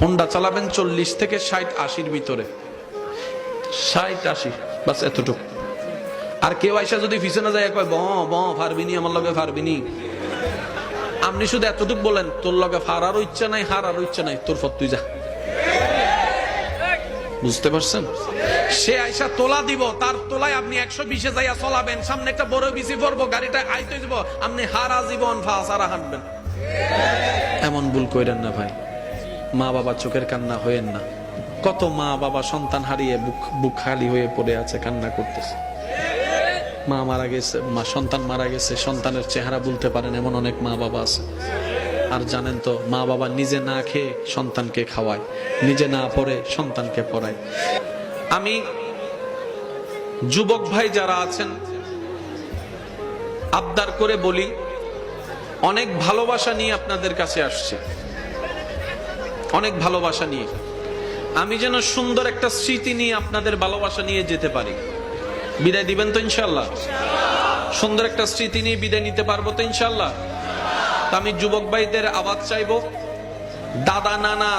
Honda চালাবেন চল্লিশ থেকে ষাট আশির ভিতরে। ষাট, আশি, বাস এতটুকু। আর কেউ আইসা যদি পিছনে যায়, কয়, ব ব, ফারবিনি, আমার লগে ফারবিনি। আপনি শুধু এতটুকু বলেন, তোর লগে ফারারও ইচ্ছা নাই, হারারও ইচ্ছা নাই, তোর ফত তুই যা। বুঝতে পারছেন? সে আইসা তোলা দিব, তার তোলায় আপনি একশো বিশে যাইয়া চলাবেন, সামনে একটা বড় বিসি পড়ব গাড়িটা আইতে দিব আপনি হারা জীবন ফাঁসারা হাঁটবেন। এমন ভুল কইরেন না ভাই। মা বাবা চোখের কান্না হয়েন না। কত মা বাবা সন্তান হারিয়ে বুক বুক খালি হয়ে পড়ে আছে কান্না করতেছে। মা মারা গেছে, মা সন্তান মারা গেছে, সন্তানের চেহারা বলতে পারেন এমন অনেক মা বাবা আছে। আর জানেন তো, মা বাবা নিজে না খেয়ে সন্তানকে খাওয়ায়, নিজে না পড়ে সন্তানকে পড়ায়। আমি যুবক ভাই যারা আছেন, আবদার করে বলি, অনেক ভালোবাসা নিয়ে আপনাদের কাছে আসছে। অনেক ভালোবাসা নিয়ে। আমি যেন সুন্দর একটা স্মৃতি নিয়ে আপনাদের ভালোবাসা নিয়ে যেতে পারি। বিদায় দিবেন তো ইনশাল্লাহ সুন্দর একটা স্মৃতি নিয়ে বিদায় নিতে পারব তো ইনশাল্লাহ আমি যুবক ভাইদের আওয়াজ চাইব। দাদা, নানা